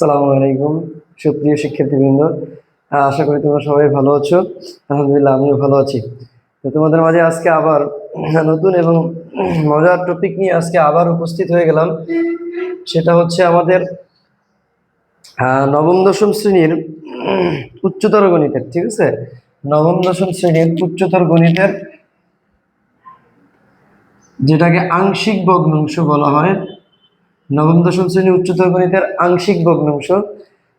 আসসালামু আলাইকুম, সুপ্রিয় শিক্ষার্থীবৃন্দ। আশা করি তোমরা সবাই ভালো আছো। আলহামদুলিল্লাহ, আমিও ভালো আছি। তো তোমাদের মাঝে আজকে আবার নতুন এবং মজার টপিক নিয়ে আজকে আবার উপস্থিত হয়ে গেলাম। সেটা হচ্ছে আমাদের নবম, দশম শ্রেণির উচ্চতর গণিতের, ঠিক আছে? নবম, দশম শ্রেণির উচ্চতর গণিতের, যেটাকে আংশিক ভগ্নাংশ বলা হয় নবম, দশম শ্রেণি উচ্চতর গণিতের আংশিক ভগ্নাংশ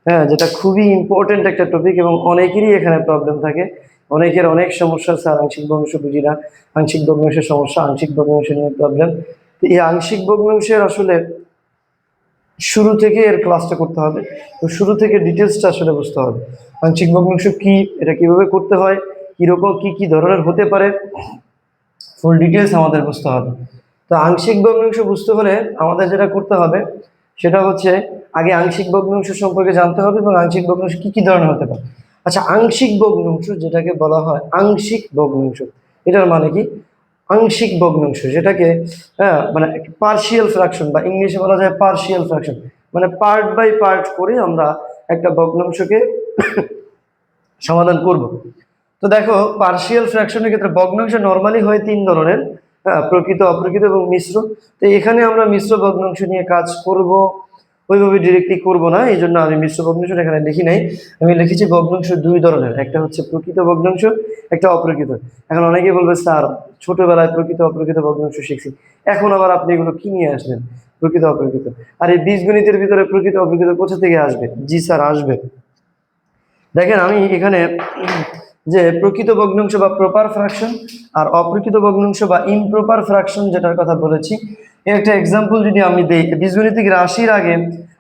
হ্যাঁ যেটা খুবই ইম্পর্টেন্ট একটা টপিক এবং অনেকেরই এখানে প্রবলেম থাকে। অনেকের অনেক সমস্যা স্যার আংশিক ভগ্নাংশ বুঝি না। আংশিক ভগ্নাংশের সমস্যা, আংশিক ভগ্নাংশ নিয়ে প্রবলেম তো এই আংশিক ভগ্নাংশের আসলে শুরু থেকে এর ক্লাসটা করতে হবে। তো শুরু থেকে ডিটেলসটা আসলে বুঝতে হবে। আংশিক ভগ্নাংশ কি, এটা কীভাবে করতে হয়, কীরকম, কি কি ধরনের হতে পারে ফুল ডিটেলস আমাদের বুঝতে হবে। তো আংশিক ভগ্নাংশ বুঝতে হলে আমাদের যেটা করতে হবে, সেটা হচ্ছে আগে আংশিক ভগ্নাংশ সম্পর্কে জানতে হবে এবং আংশিক ভগ্নাংশ কি কি ধরনের হতে পারে। আচ্ছা আংশিক ভগ্নাংশ যেটাকে বলা হয় আংশিক ভগ্নাংশ, এটার মানে কি? আংশিক ভগ্নাংশ, যেটাকে হ্যাঁ মানে পার্শিয়াল ফ্র্যাকশন বা ইংলিশে বলা যায় পার্শিয়াল ফ্র্যাকশন মানে পার্ট বাই পার্ট করে আমরা একটা ভগ্নাংশকে সমাধান করব। তো দেখো পার্শিয়াল ফ্র্যাকশনের ক্ষেত্রে ভগ্নাংশ নর্মালি হয় তিন ধরনের। প্রকৃত, অপ্রকৃত এবং মিশ্র। তো এখানে আমরা মিশ্র ভগ্নাংশ নিয়ে কাজ করব। ওইভাবে ডিরেক্টলি করব না, এই জন্য আমি মিশ্র ভগ্নাংশ এখানে লিখি নাই। আমি লিখেছি ভগ্নাংশ দুই ধরনের, একটা হচ্ছে প্রকৃত ভগ্নাংশ, একটা অপ্রকৃত। এখন অনেকেই বলবে, স্যার, ছোটবেলায় প্রকৃত, অপ্রকৃত ভগ্নাংশ শিখছি। এখন আবার আপনি এগুলো কি নিয়ে আসলেন প্রকৃত, অপ্রকৃত। আর এই বীজগণিতের ভিতরে প্রকৃত, অপ্রকৃত কোথা থেকে আসবে? জি, স্যার, আসবে। দেখেন, আমি এখানে যে প্রকৃত ভগ্নাংশ বা প্রপার ফ্র্যাকশন আর অপ্রকৃত ভগ্নাংশ বা ইমপ্রপার ফ্র্যাকশন যেটার কথা বলেছি। এর একটা এক্সাম্পল যদি আমি দেই, বীজগণিতিক রাশির আগে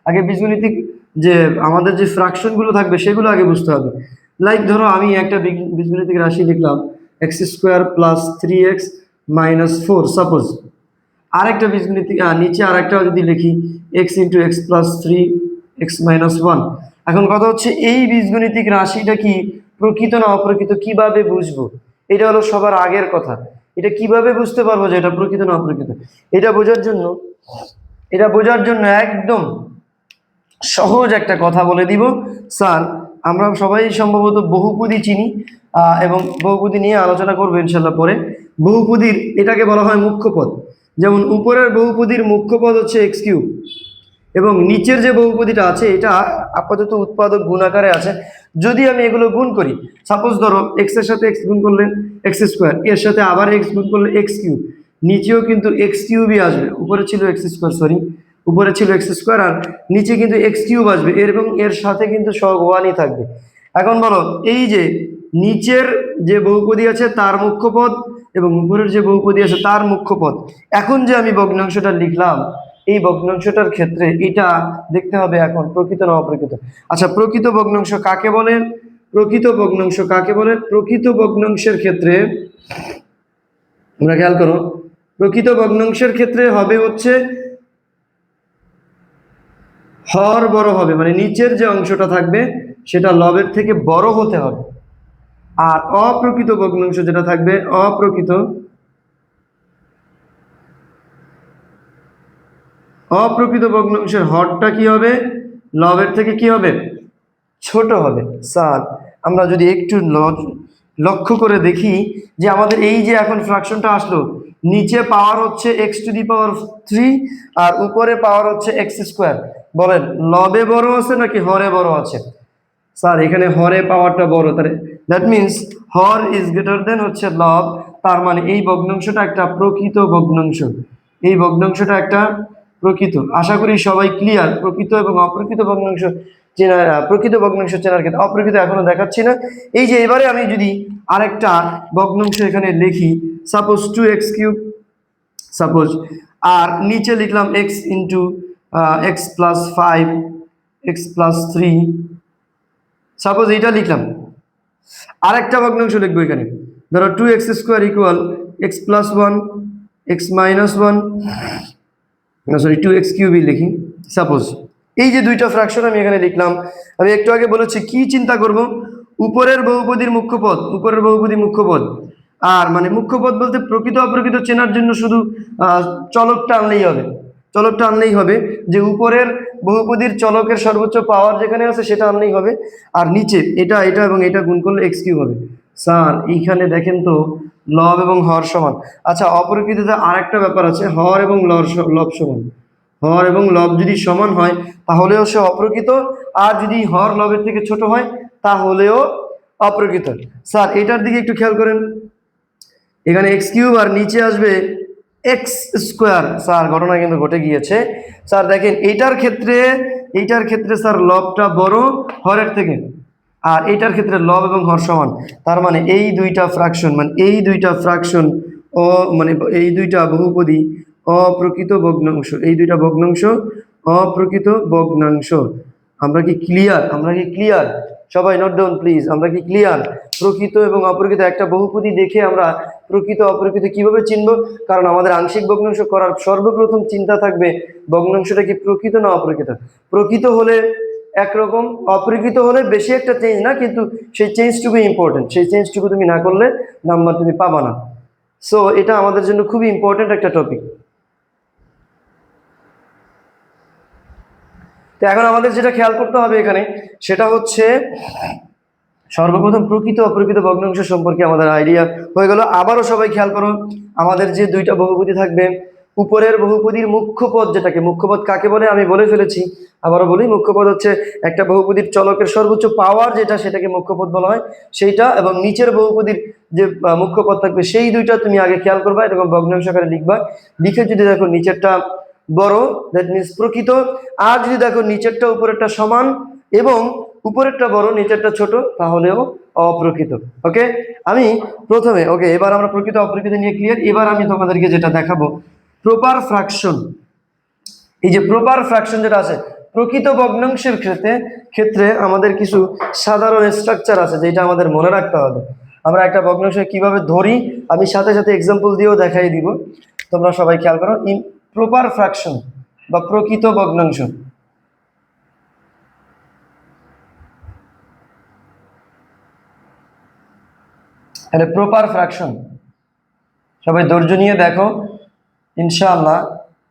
আগে বীজগণিতিক যে আমাদের যে ফ্র্যাকশনগুলো থাকবে সেগুলো আগে বুঝতে হবে। লাইক ধরো আমি একটা বীজ- বীজগণিতিক রাশি লিখলাম x square plus three x minus four suppose আরেকটা বীজগণিতিক নিচে আরেকটা যদি লিখি x into x plus three x minus one এখন কথা হচ্ছে, এই বীজগণিতিক রাশিটা কি প্রকৃত না অপ্রকৃত, কীভাবে বুঝব? এটা হলো সবার আগের কথা। এটা কীভাবে বুঝতে পারব যে এটা প্রকৃত না অপ্রকৃত? এটা বোঝার জন্য, এটা বোঝার জন্য একদম সহজ একটা কথা বলে দিব। স্যার, আমরা সবাই সম্ভবত বহুপুদি চিনি এবং বহুপুদি নিয়ে আলোচনা করব ইনশাল্লাহ পরে। বহুপুদির এটাকে বলা হয় মুখ্য পদ। যেমন উপরের বহুপুদির মুখ্য পদ হচ্ছে এক্স কিউব এবং নিচের যে বহুপদীটা আছে, এটা আপাতত উৎপাদক গুণ আকারে আছে। যদি আমি এগুলো গুণ করি সাপোজ ধরো এক্সের সাথে এক্স গুণ করলে এক্স স্কোয়ার এর সাথে আবার এক্স গুণ করলে এক্স কিউব নিচেও কিন্তু এক্স কিউবই আসবে। উপরে ছিল এক্স স্কোয়ার সরি উপরে ছিল এক্স স্কোয়ার আর নিচে কিন্তু এক্স কিউব আসবে। এর এবং এর সাথে কিন্তু সব ওয়ানই থাকবে। এখন বলো, এই যে নিচের যে বহুপদী আছে, তার মুখ্য পদ এবং উপরের যে বহুপদী আছে, তার মুখ্য পদ এখন যে আমি ভগ্নাংশটা লিখলাম এই ভগ্নাংশটার ক্ষেত্রে এটা দেখতে হবে এখন, প্রকৃত না অপ্রকৃত? আচ্ছা প্রকৃত ভগ্নাংশ কাকে বলে? প্রকৃত ভগ্নাংশ কাকে বলে? প্রকৃত ভগ্নাংশের ক্ষেত্রে আমরা খেয়াল করো, প্রকৃত ভগ্নাংশের ক্ষেত্রে হবে হচ্ছে, হর বড় হবে মানে নিচের যে অংশটা থাকবে, সেটা লবের থেকে বড় হতে হবে। আর অপ্রকৃত ভগ্নাংশ যেটা থাকবে, অপ্রকৃত অপ্রকৃত ভগ্নাংশের হরটা কি হবে? লবের থেকে কি হবে? ছোট হবে। স্যার আমরা যদি একটু লক্ষ্য করে দেখি যে আমাদের এই যে এখন ফ্র্যাকশনটা আসলো, নিচে পাওয়ার হচ্ছে x to the power three আর উপরে পাওয়ার হচ্ছে এক্স স্কোয়ার। বলেন, লবে বড় আছে নাকি হরে বড় আছে? স্যার, এখানে হরে পাওয়ারটা বড়, তাহলে দ্যাট মিনস হর ইজ গ্রেটার দেন হচ্ছে লব, তার মানে এই ভগ্নাংশটা একটা প্রকৃত ভগ্নাংশ। এই ভগ্নাংশটা একটা প্রকৃত। আশা করি সবাই ক্লিয়ার প্রকৃত এবং অপ্রকৃত ভগ্নাংশ চেনা আহ, প্রকৃত ভগ্নাংশ চেনার ক্ষেত্রে অপ্রকৃত এখনও দেখাচ্ছি না। এই যে এবারে আমি যদি আরেকটা ভগ্নাংশ এখানে লিখি suppose two x cube suppose আর নিচে লিখলাম x into x plus five x plus three suppose এইটা লিখলাম। আরেকটা ভগ্নাংশ লিখব এখানে। ধরো two x square equal x plus one x minus one sorry two x কিউবই লিখি। সাপোজ এই যে দুইটা ফ্র্যাকশন আমি এখানে লিখলাম, আমি একটু আগে বলেছি, কি চিন্তা করব? উপরের বহুপদীর মুখ্য পদ উপরের বহুপদী মুখ্য পদ আর মানে মুখ্য পদ বলতে প্রকৃত অপ্রকৃত চেনার জন্য শুধু চলকটা আনলেই হবে। চলকটা আনলেই হবে যে উপরের বহুপদীর চলকের সর্বোচ্চ পাওয়ার যেখানে আছে সেটা আনলেই হবে। আর নিচে, এটা এটা এবং এটা গুণ করলে এক্স কিউব হবে। স্যার এইখানে দেখেন তো লব এবং হর সমান। আচ্ছা অপরিকৃততে আরেকটা ব্যাপার আছে, হর এবং লর লব সমান। হর এবং লব যদি সমান হয়, তাহলেও সে অপ্রকৃত, আর যদি হর লবের থেকে ছোট হয়, তাহলেও অপ্রকৃত। স্যার, এটার দিকে একটু খেয়াল করেন। এখানে এক্স কিউব আর নিচে আসবে এক্স স্কোয়ার। স্যার, ঘটনা কিন্তু ঘটে গিয়েছে। স্যার, দেখেন, এইটার ক্ষেত্রে এইটার ক্ষেত্রে, স্যার, লবটা বড় হরের থেকে। আর এইটার ক্ষেত্রে লব এবং হর সমান। তার মানে এই দুইটা ফ্র্যাকশন মানে এই দুইটা ফ্র্যাকশন অ মানে এই দুইটা বহুপদী অপ্রকৃত ভগ্নাংশ, এই দুইটা ভগ্নাংশ অপ্রকৃত ভগ্নাংশ। আমরা কি ক্লিয়ার আমরা কি ক্লিয়ার সবাই নোট ডাউন প্লিজ আমরা কি ক্লিয়ার প্রকৃত এবং অপ্রকৃত একটা বহুপদী দেখে আমরা প্রকৃত অপ্রকৃত কীভাবে চিনব? কারণ আমাদের আংশিক ভগ্নাংশ করার সর্বপ্রথম চিন্তা থাকবে ভগ্নাংশটা কি প্রকৃত না অপ্রকৃত? প্রকৃত হলে একরকম অপ্রকৃত হলে বেশি একটা চেঞ্জ না, কিন্তু সেই চেঞ্জটুকু ইম্পর্টেন্ট সেই চেঞ্জটুকু তুমি না করলে নাম্বার তুমি পাবা না। সো এটা আমাদের জন্য খুবই ইম্পর্টেন্ট একটা টপিক তো এখন আমাদের যেটা খেয়াল করতে হবে এখানে, সেটা হচ্ছে সর্বপ্রথম প্রকৃত অপ্রকৃত ভগ্নাংশ সম্পর্কে আমাদের আইডিয়া হয়ে গেল। আবারও সবাই খেয়াল করো, আমাদের যে দুইটা বহুপদী থাকবে উপরের বহুপদীর মুখ্য পদ যেটাকে মুখ্য পদ কাকে বলে? আমি বলে ফেলেছি। আবারও বলি মুখ্য পদ হচ্ছে একটা বহুপদীর চলকের সর্বোচ্চ পাওয়ার যেটা সেটাকে মুখ্য পদ বলা হয়। সেইটা এবং নিচের বহুপদীর যে মুখ্য পদ থাকবে, সেই দুইটা তুমি আগে খেয়াল করবা এরকম ভগ্নাংশ আকারে লিখবা। লিখে যদি দেখো নিচেরটা বড় দ্যাট মিনস প্রকৃত। আর যদি দেখো নিচেরটা উপরেরটা সমান এবং উপরেরটা বড়, নিচেরটা ছোট, তাহলেও অপ্রকৃত। ওকে আমি প্রথমে ওকে এবার আমরা প্রকৃত অপ্রকৃত নিয়ে ক্লিয়ার এবার আমি তোমাদেরকে যেটা দেখাবো প্রপার ফ্র্যাকশন এই যে প্রপার ফ্র্যাকশন যেটা আছে, প্রকৃত ভগ্নাংশের ক্ষেত্রে ক্ষেত্রে আমাদের কিছু সাধারণ স্ট্রাকচার আছে যেটা আমাদের মনে রাখতে হবে। আমরা একটা ভগ্নাংশ কীভাবে ধরি, আমি সাথে সাথে এক্সাম্পল দিয়েও দেখাই দিব। তোমরা সবাই খেয়াল করো ইন প্রপার ফ্র্যাকশন বা প্রকৃত ভগ্নাংশ। তাহলে প্রপার ফ্র্যাকশন সবাই ধৈর্য নিয়ে দেখো। ইনশাআল্লাহ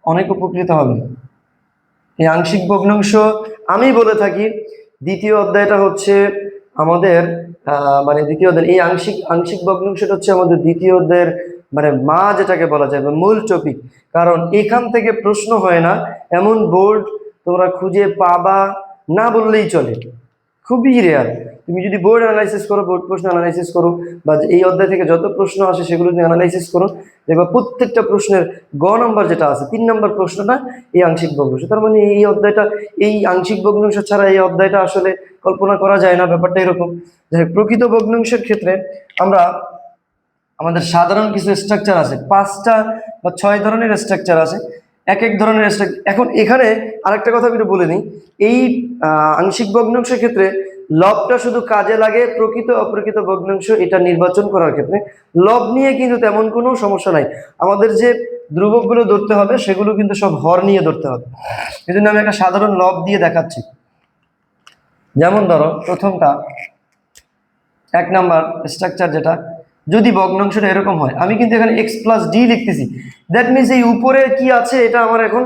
অনেক উপকৃত হবে। এই আংশিক ভগ্নাংশ আমি বলে থাকি। দ্বিতীয় অধ্যায়টা হচ্ছে আমাদের মানে দ্বিতীয় অধ্যায়, এই আংশিক আংশিক ভগ্নাংশটা হচ্ছে আমাদের দ্বিতীয় অধ্যায়ের মানে মা যেটাকে বলা যায় মূল টপিক কারণ এখান থেকে প্রশ্ন হয় না, এমন বোর্ড তোমরা খুঁজে পাবা না বললেই চলে। খুবই রেয়ার তুমি যদি বোর্ড অ্যানালাইসিস করো বোর্ড প্রশ্ন অ্যানালাইসিস করো, বা এই অধ্যায় থেকে যত প্রশ্ন আসে সেগুলো তুমি অ্যানালাইসিস করো, দেখবা প্রত্যেকটা প্রশ্নের গ নম্বর যেটা আছে, তিন নম্বর প্রশ্নটা এই আংশিক ভগ্নাংশ। তার মানে এই অধ্যায়টা, এই আংশিক ভগ্নাংশ ছাড়া এই অধ্যায়টা আসলে কল্পনা করা যায় না, ব্যাপারটা এরকম। যাই প্রকৃত ভগ্নাংশের ক্ষেত্রে আমরা আমাদের সাধারণ কিছু স্ট্রাকচার আছে, পাঁচটা বা ছয় ধরনের স্ট্রাকচার আছে। এক এক ধরনের স্ট্রাকচার এখন এখানে আরেকটা কথা আমি বলে নিই। এই আংশিক ভগ্নাংশের ক্ষেত্রে লবটা শুধু কাজে লাগে প্রকৃত অপ্রকৃত ভগ্নাংশ এটা নির্বাচন করার ক্ষেত্রে। লব নিয়ে কিন্তু তেমন কোনো সমস্যা নাই। আমাদের যে ধ্রুবকগুলো ধরতে হবে সেগুলো কিন্তু সব হর নিয়ে ধরতে হবে। এই জন্য আমি একটা সাধারণ লব দিয়ে দেখাচ্ছি। যেমন ধরো প্রথমটা, এক নাম্বার স্ট্রাকচার যেটা যদি ভগ্নাংশটা এরকম হয়, আমি কিন্তু এখানে এক্স প্লাস ডি লিখতেছি। দ্যাট মিনস এই উপরে কি আছে এটা আমার এখন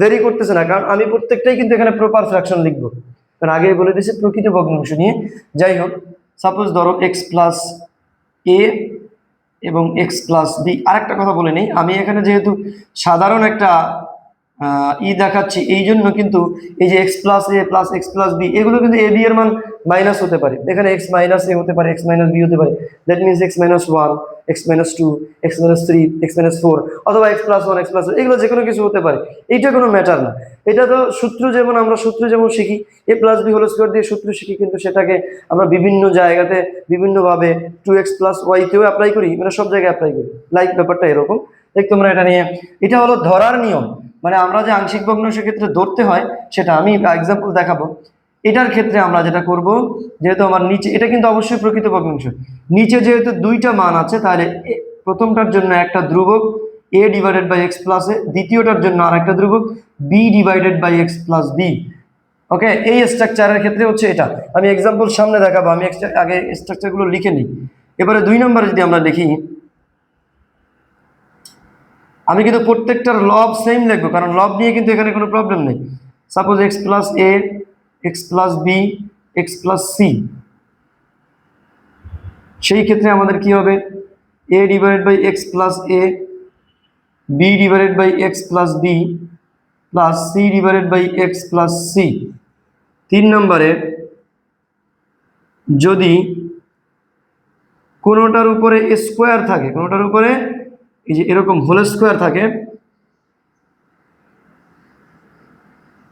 দেরি করতেছে না, কারণ আমি প্রত্যেকটাই কিন্তু এখানে প্রপার ফ্র্যাকশন লিখব। কারণ আগেই বলে দিয়েছি প্রকৃত ভগ্নাংশ নিয়ে। যাই হোক সাপোজ ধরো এক্স প্লাস এ এবং এক্স প্লাস বি আরেকটা কথা বলে নিই, আমি এখানে যেহেতু সাধারণ একটা ই দেখাচ্ছি। এই জন্য কিন্তু এই যে x plus A plus x plus B এগুলো কিন্তু এ বি এর মান মাইনাস হতে পারে। এখানে এক্স মাইনাস এ হতে পারে এক্স মাইনাস বি হতে পারে। That means x minus one x minus two x minus three x minus four অথবা x plus one x plus এগুলো যে কোনো কিছু হতে পারে। এইটা কোনো ম্যাটার না। এটা তো সূত্র যেমন, আমরা সূত্র যেমন শিখি A plus B whole square দিয়ে সূত্র শিখি, কিন্তু সেটাকে আমরা বিভিন্ন জায়গাতে বিভিন্নভাবে টু এক্স প্লাস ওয়াইতেও অ্যাপ্লাই করি মানে সব জায়গায় অ্যাপ্লাই করি। লাইক ব্যাপারটা এরকম। দেখ তোমরা এটা নিয়ে। এটা হলো ধরার নিয়ম। মানে আমরা যে আংশিক ভগ্নাংশের ক্ষেত্রে ধরতে হয়, সেটা আমি এক্সাম্পল দেখাবো। এটার ক্ষেত্রে আমরা যেটা করব, যেহেতু আমার নিচে, এটা কিন্তু অবশ্যই প্রকৃত ভগ্নাংশ। নিচে যেহেতু দুইটা মান আছে, তাহলে প্রথমটার জন্য একটা ধ্রুবক A divided by x plus A দ্বিতীয়টার জন্য আর একটা ধ্রুবক B divided by x plus B okay এই স্ট্রাকচারের ক্ষেত্রে হচ্ছে এটা। আমি এক্সাম্পল সামনে দেখাবো, আমি আগে স্ট্রাকচারগুলো লিখে নিই। এবারে দুই নম্বরে যদি আমরা লিখি আমি কিন্তু প্রত্যেকটার লব সেম লিখব, কারণ লব নিয়ে কিন্তু এখানে কোনো প্রবলেম নেই। Suppose x plus A x plus B x plus C সেই ক্ষেত্রে আমাদের কি হবে? A divided by x plus A B divided by x plus B plus C divided by x plus C তিন নম্বরে, যদি কোনোটার উপরে স্কোয়ার থাকে, কোনোটার উপরে এই যে এরকম হোল স্কোয়ার থাকে,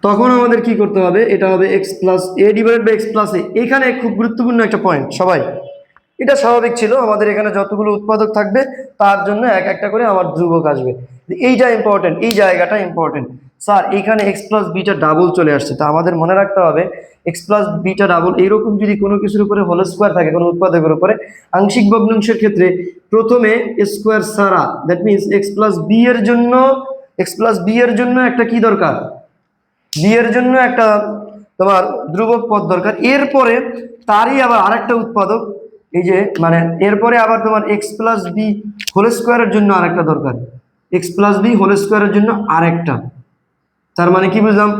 তখন আমাদের কি করতে হবে? এটা হবে x plus A divided by x plus A এখানে খুব গুরুত্বপূর্ণ একটা পয়েন্ট সবাই। এটা স্বাভাবিক ছিল, আমাদের এখানে যতগুলো উৎপাদক থাকবে, তার জন্য এক একটা করে আমার ধ্রুবক আসবে। এইটা ইম্পর্টেন্ট এই জায়গাটা ইম্পর্টেন্ট স্যার, এখানে এক্স প্লাস বিটা ডাবল চলে আসছে। তা আমাদের মনে রাখতে হবে এক্স প্লাস বিটা ডাবল এইরকম যদি কোনো কিছুর উপরে হোল স্কোয়ার থাকে, কোনো উৎপাদকের উপরে, আংশিক ভগ্নাংশের ক্ষেত্রে প্রথমে square Sara that means x plus B এর জন্য এক্স প্লাস বি এর জন্য একটা কি দরকার? বি এর জন্য একটা তোমার ধ্রুবক পদ দরকার। এরপরে তারই আবার আরেকটা উৎপাদক, এই যে মানে এরপরে আবার তোমার এক্স প্লাস বি হোল স্কোয়ারের জন্য আরেকটা দরকার। এক্স প্লাস বি হোল স্কোয়ারের জন্য আরেকটা। তার মানে কি বুঝলাম?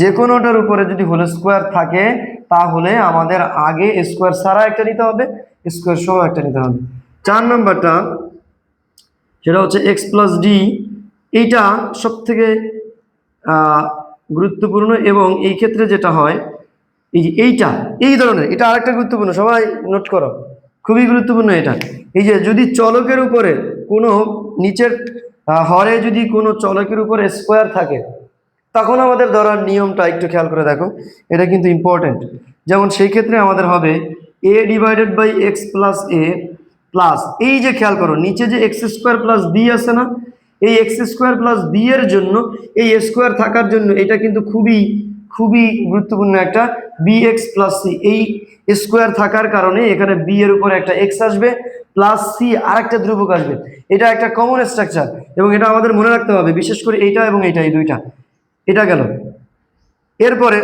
যে কোনোটার উপরে যদি হোল স্কোয়ার থাকে, তাহলে আমাদের আগে স্কোয়ার ছাড়া একটা নিতে হবে স্কোয়ার সহ একটা নিতে হবে। চার নম্বরটা, সেটা হচ্ছে এক্স প্লাস ডি এইটা সব থেকে গুরুত্বপূর্ণ এবং এই ক্ষেত্রে যেটা হয়, এই যে এইটা, এই ধরনের, এটা আরেকটা গুরুত্বপূর্ণ, সবাই নোট করো, খুবই গুরুত্বপূর্ণ এটা। এই যে যদি চলকের উপরে কোনো নিচের হরে যদি কোনো চলকের উপরে স্কোয়ার থাকে তখন আমাদের ধরার নিয়মটা একটু খেয়াল করে দেখো। এটা কিন্তু ইম্পর্টেন্ট যেমন সেই ক্ষেত্রে আমাদের হবে A divided by x plus A plus এই যে খেয়াল করো, নিচে যে এক্স স্কোয়ার প্লাস বি আছে না, এই এক্স স্কোয়ার প্লাস বি এর জন্য, এই স্কোয়ার থাকার জন্য এটা কিন্তু খুবই খুবই গুরুত্বপূর্ণ একটা বি এক্স প্লাস সি এই স্কোয়ার থাকার কারণে এখানে বি এর উপরে একটা এক্স আসবে প্লাস সি আর একটা ধ্রুবক আসবে। এটা একটা কমন স্ট্রাকচার এবং এটা আমাদের মনে রাখতে হবে, বিশেষ করে এইটা এবং এইটা, এই দুইটা। এটা গেল। এরপরে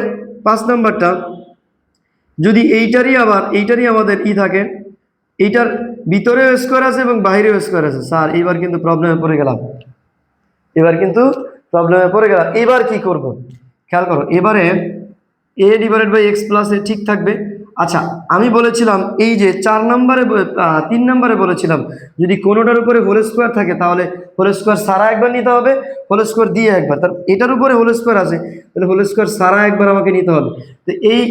পাঁচ নাম্বারটা, যদি এইটারই আবার, এইটারই আমাদের ই থাকে, এইটার ভিতরেও স্কোয়ার আছে এবং বাইরেও স্কোয়ার আছে। স্যার এবার কিন্তু প্রবলেমে পড়ে গেলাম। এবার কিন্তু প্রবলেমে পড়ে গেলাম। এবার কি করব? খেয়াল করো, এবারে A divided by x plus A ঠিক থাকবে। আচ্ছা আমি বলেছিলাম এই যে চার নম্বরে তিন নম্বরে বলেছিলাম, যদি কোনোটার উপরে হোল স্কোয়ার থাকে, তাহলে হোল স্কোয়ার সারা একবার নিতে হবে হোল স্কোয়ার দিয়ে একবার। তার, এটার উপরে হোল স্কোয়ার আছে, তাহলে হোল স্কোয়ার সারা একবার আমাকে নিতে হবে। তো এই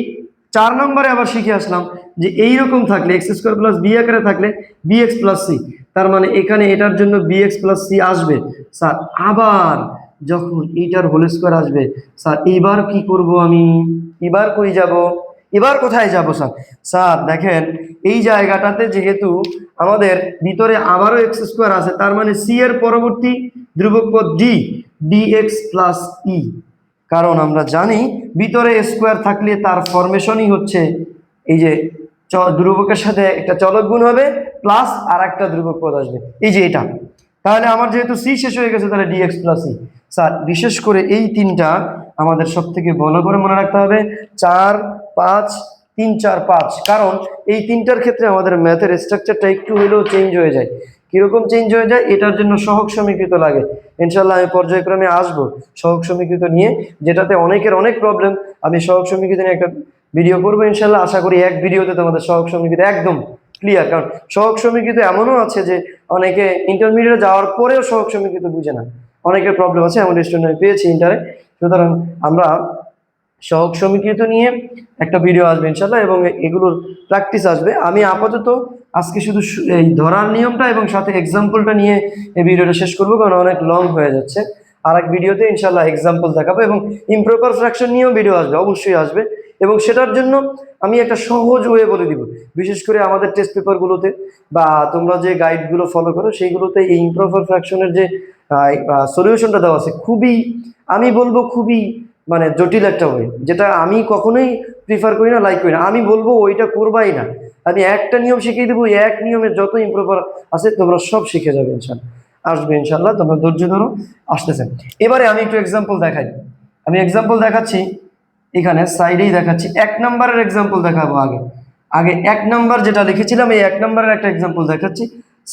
চার নম্বরে আবার শিখে আসলাম যে এই রকম থাকলে এক্স স্কোয়ার প্লাস বি আকারে থাকলে বি এক্স প্লাস সি তার মানে এখানে এটার জন্য বি এক্স প্লাস সি আসবে। স্যার, আবার যখন এইটার হোল স্কোয়ার আসবে, স্যার, এবার কি করব আমি? এবার কই যাব? এবার কোথায় যাব, স্যার? স্যার, দেখেন, এই জায়গাটাতে যেহেতু আমাদের ভিতরে আবারও এক্স স্কোয়ার আছে, তার মানে সি এর পরবর্তী ধ্রুবক পদ D D x plus E কারণ আমরা জানি ভিতরে স্কোয়ার থাকলে তার ফরমেশনই হচ্ছে এই যে ধ্রুবকের সাথে একটা চলক গুণ হবে প্লাস আর একটা ধ্রুবক পদ আসবে। এই যে এটা। তাহলে আমার যেহেতু সি শেষ হয়ে গেছে, তাহলে ডিএক্স প্লাস ই স্যার, বিশেষ করে এই তিনটা আমাদের সব থেকে ভালো করে মনে রাখতে হবে। চার, পাঁচ, তিন, চার, পাঁচ। কারণ এই তিনটার ক্ষেত্রে আমাদের ম্যাথের স্ট্রাকচারটা একটু হলেও চেঞ্জ হয়ে যায়। কীরকম চেঞ্জ হয়ে যায়? এটার জন্য সহক সমীকৃত লাগে। ইনশাল্লাহ আমি পর্যায়ক্রমে আসব সহক সমীকৃত নিয়ে, যেটাতে অনেকের অনেক প্রবলেম আমি সহক সমীকৃত নিয়ে একটা ভিডিও করব ইনশাল্লাহ আশা করি এক ভিডিওতে তোমাদের সহক সমীকৃত একদম ক্লিয়ার কারণ সহগ সমীকৃত এমনও আছে যে, অনেকে ইন্টারমিডিয়েট যাওয়ার পরেও সহক সমীকৃত বুঝে না। অনেকের প্রবলেম আছে এমন স্টুডেন্ট আমি পেয়েছি ইন্টারে সুতরাং আমরা সহক সমীকৃত নিয়ে একটা ভিডিও আসবে ইনশাল্লাহ এবং এগুলোর প্র্যাকটিস আসবে। আমি আপাতত আজকে শুধু এই ধরার নিয়মটা এবং সাথে এক্সাম্পলটা নিয়ে এই ভিডিওটা শেষ করব, কারণ অনেক লং হয়ে যাচ্ছে। আর এক ভিডিওতে ইনশাল্লাহ এক্সাম্পল দেখাবো এবং ইমপ্রপার ফ্র্যাকশন নিয়েও ভিডিও আসবে, অবশ্যই আসবে। এবং সেটার জন্য আমি একটা সহজ ওয়ে বলে দিব। বিশেষ করে আমাদের টেস্ট পেপারগুলোতে বা তোমরা যে গাইডগুলো ফলো করো, সেইগুলোতে এই ইমপ্রপার ফ্র্যাকশনের যে সলিউশনটা দেওয়া আছে, খুবই, আমি বলব খুবই মানে জটিল একটা ওয়ে যেটা আমি কখনোই প্রিফার করি না লাইক করি না। আমি বলব ওইটা করবাই না। আমি একটা নিয়ম শিখিয়ে দেবো এক নিয়মের যত ইমপ্রপার আছে, তোমরা সব শিখে যাবে ইনশাল্লাহ আসবে ইনশাল্লাহ তোমরা ধৈর্য ধরো আসতেছেন এবারে আমি একটু এক্সাম্পল দেখাই। আমি এক্সাম্পল দেখাচ্ছি এখানে সাইডেই দেখাচ্ছি। এক নাম্বারের এক্সাম্পল দেখাবো আগে। আগে এক নম্বর যেটা লিখেছিলাম, এই এক নাম্বারের একটা এক্সাম্পল দেখাচ্ছি।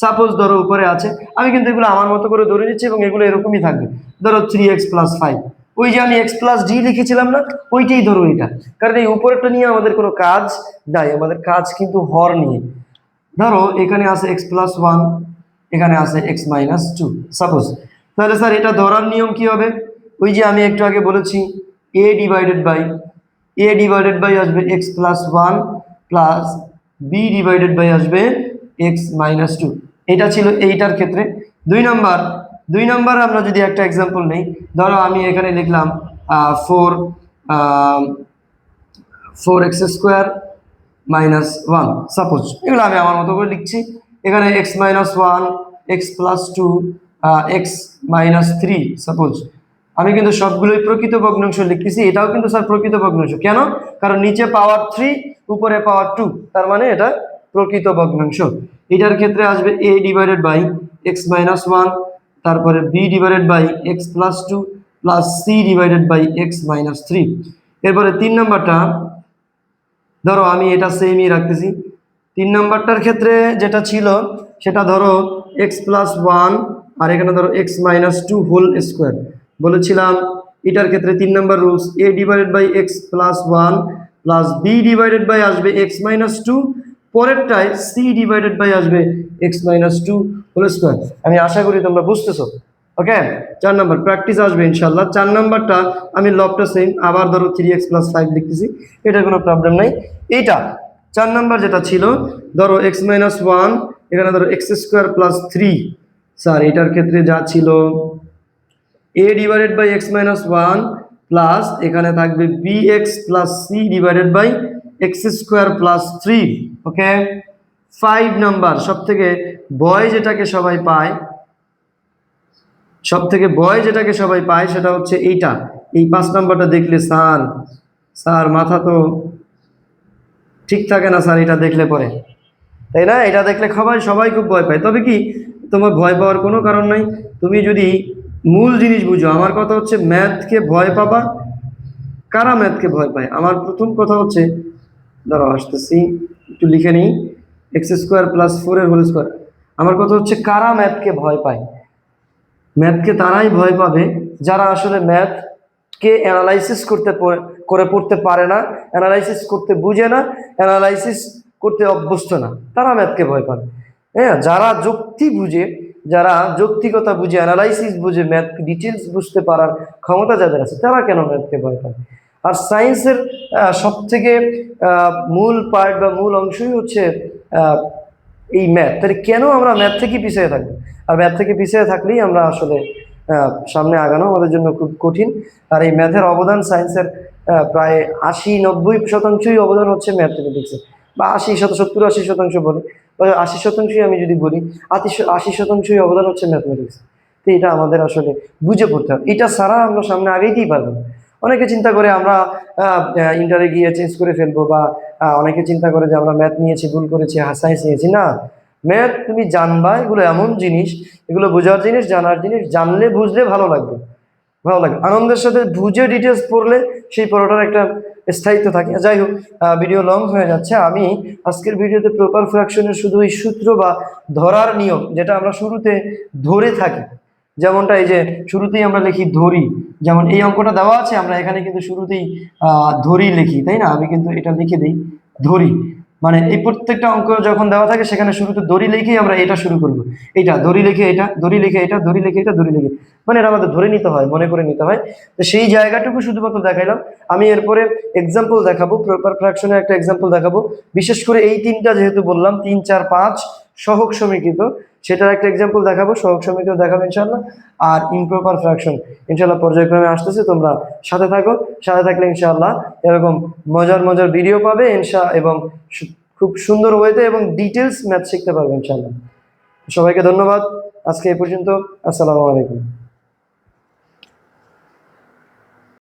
সাপোজ ধরো উপরে আছে। আমি কিন্তু এগুলো আমার মতো করে ধরে নিচ্ছি এবং এগুলো এরকমই থাকবে। ধরো থ্রি এক্স প্লাস ফাইভ ওই যে আমি এক্স প্লাস ডি লিখেছিলাম না, ওইটাই ধরো এটা। কারণ এই উপরেরটা নিয়ে আমাদের কোনো কাজ নাই, আমাদের কাজ কিন্তু হর নিয়ে। ধরো এখানে আছে এক্স প্লাস ওয়ান এখানে আছে এক্স মাইনাস টু সাপোজ তাহলে স্যার এটা ধরার নিয়ম কি হবে? ওই যে আমি একটু আগে বলেছি A divided by A divided by আসবে x plus one plus B divided by আসবে এক্স মাইনাস টু এটা ছিল এইটার ক্ষেত্রে। দুই নাম্বার দুই নাম্বার আমরা যদি একটা এক্সাম্পল নেই, ধরো আমি এখানে লিখলাম four four x square minus one suppose এগুলো আমি আমার মতো করে লিখছি। এখানে x minus one x plus two x minus three suppose আমি কিন্তু সবগুলোই প্রকৃত ভগ্নাংশ লিখতেছি, এটাও কিন্তু স্যার প্রকৃত ভগ্নাংশ। কেন? কারণ নিচে পাওয়ার থ্রি উপরে পাওয়ার টু তার মানে এটা প্রকৃত ভগ্নাংশ। এটার ক্ষেত্রে আসবে A divided by x minus one তারপরে B divided by x plus two plus C divided by x minus three এরপরে তিন নাম্বারটা, ধরো আমি এটা সেমই রাখতেছি। তিন নাম্বারটার ক্ষেত্রে যেটা ছিল, সেটা ধরো এক্স প্লাস ওয়ান আর এখানে ধরো x minus two whole square বলেছিলাম, এটার ক্ষেত্রে তিন number rules A divided by x plus one plus B divided by আসবে এক্স মাইনাস টু পরেরটায় সি ডিভাইডেড বাই আসবে x minus two whole square আমি আশা করি তোমরা বুঝতেছো। ওকে চার নাম্বার প্র্যাকটিস আসবে ইনশাল্লাহ চার নাম্বারটা আমি লবটা সেম আবার ধরো থ্রি এক্স প্লাস ফাইভ লিখতেছি। এটার কোনো প্রবলেম নাই। এইটা, চার নাম্বার যেটা ছিল, ধরো এক্স মাইনাস ওয়ান এখানে ধরো x square plus three sir, এটার ক্ষেত্রে যা ছিল A divided by x minus one plus এখানে থাকবে B x plus C divided by x square plus three okay five number সব থেকে বয় যেটাকে সবাই পায় সব থেকে বয় যেটাকে সবাই পায় সেটা হচ্ছে এইটা। এই পাঁচ নাম্বারটা দেখলে স্যার স্যার মাথা তো ঠিক থাকে না স্যার এটা দেখলে পরে। তাই না? এটা দেখলে সবাই সবাই খুব ভয় পায়। তবে কি, তোমার ভয় পাওয়ার কোনো কারণ নাই। তুমি যদি মূল জিনিস বুঝো, আমার কথা হচ্ছে ম্যাথকে ভয় পাবা। কারা ম্যাথকে ভয় পায়? আমার প্রথম কথা হচ্ছে, দাঁড়াও, আসতেছি, একটু লিখে নিই। এক্স স্কোয়ার প্লাস ফোরের হোল স্কোয়ার আমার কথা হচ্ছে, কারা ম্যাথকে ভয় পায়? ম্যাথকে তারাই ভয় পাবে, যারা আসলে ম্যাথকে অ্যানালাইসিস করতে করে পড়তে পারে না অ্যানালাইসিস করতে বুঝে না অ্যানালাইসিস করতে অভ্যস্ত না, তারা ম্যাথকে ভয় পাবে। হ্যাঁ যারা যুক্তি বুঝে যারা যৌক্তিকতা বুঝে অ্যানালাইসিস বুঝে ম্যাথ ডিটেলস বুঝতে পারার ক্ষমতা যাদের আছে, তারা কেন ম্যাথকে ভয় পাবে আর সায়েন্সের সব থেকে মূল পার্ট বা মূল অংশই হচ্ছে এই ম্যাথ তাহলে কেন আমরা ম্যাথ থেকে পিছিয়ে থাকব? আর ম্যাথ থেকে পিছিয়ে থাকলেই আমরা আসলে সামনে আগানো আমাদের জন্য খুব কঠিন। আর এই ম্যাথের অবদান সায়েন্সের প্রায় আশি নব্বই শতাংশই অবদান হচ্ছে ম্যাথমেটিক্সে বা আশি শত, সত্তর, আশি শতাংশ বলে। বা আশি শতাংশই আমি যদি বলি আশি আশি শতাংশই অবদান হচ্ছে ম্যাথমেটিক্স তো এটা আমাদের আসলে বুঝে পড়তে হবে। এটা ছাড়া আমরা সামনে আগেইতেই পারব। অনেকে চিন্তা করে আমরা ইন্টারে গিয়ে চেঞ্জ করে ফেলব বা অনেকে চিন্তা করে যে আমরা ম্যাথ নিয়েছি, ভুল করেছি সায়েন্স নিয়েছি। না ম্যাথ তুমি জানবা, এগুলো এমন জিনিস, এগুলো বোঝার জিনিস, জানার জিনিস, জানলে, বুঝলে ভালো লাগবে। ভালো লাগে। আনন্দের সাথে বুঝে ডিটেলস পড়লে সেই পড়াটার একটা স্থায়িত্ব থাকে। যাই হোক ভিডিও লং হয়ে যাচ্ছে। আমি আজকের ভিডিওতে প্রপার ফ্র্যাকশনের শুধু এই সূত্র বা ধরার নিয়ম যেটা আমরা শুরুতে ধরে থাকি। যেমনটা এই যে শুরুতেই আমরা লিখি ধরি। যেমন এই অঙ্কটা দেওয়া আছে, আমরা এখানে কিন্তু শুরুতেই ধরি লিখি, তাই না? আমি কিন্তু এটা লিখে দিই, ধরি। মানে এই প্রত্যেকটা অঙ্ক যখন দেওয়া থাকে, সেখানে শুরুতে দড়ি লিখেই আমরা এটা শুরু করব। এটা দড়ি লিখে এটা, দড়ি লিখে এটা, দড়ি লিখে এটা, দড়ি লিখে। মানে এটা আমাদের ধরে নিতে হয়, মনে করে নিতে হয়। তো সেই জায়গাটুকু শুধুমাত্র দেখাইলাম। আমি এরপরে এক্সাম্পল দেখাবো প্রপার ফ্র্যাকশনের একটা এক্সাম্পল দেখাবো। বিশেষ করে এই তিনটা যেহেতু বললাম, তিন, চার, পাঁচ সহক সমীকৃত। সেটার একটা এক্সাম্পল দেখাবো, সহক সমিতিও দেখাবো ইনশাল্লাহ আর ইমপ্রপার ফ্র্যাকশন ইনশাল্লাহ পর্যায়ক্রমে আসতেছে, তোমরা সাথে থাকো। সাথে থাকলে ইনশাল্লাহ এরকম মজার মজার ভিডিও পাবে, ইনশা, এবং খুব সুন্দর ওয়েতে এবং ডিটেলস ম্যাথ শিখতে পারবে ইনশাল্লাহ সবাইকে ধন্যবাদ। আজকে এই পর্যন্ত, আসসালামু আলাইকুম।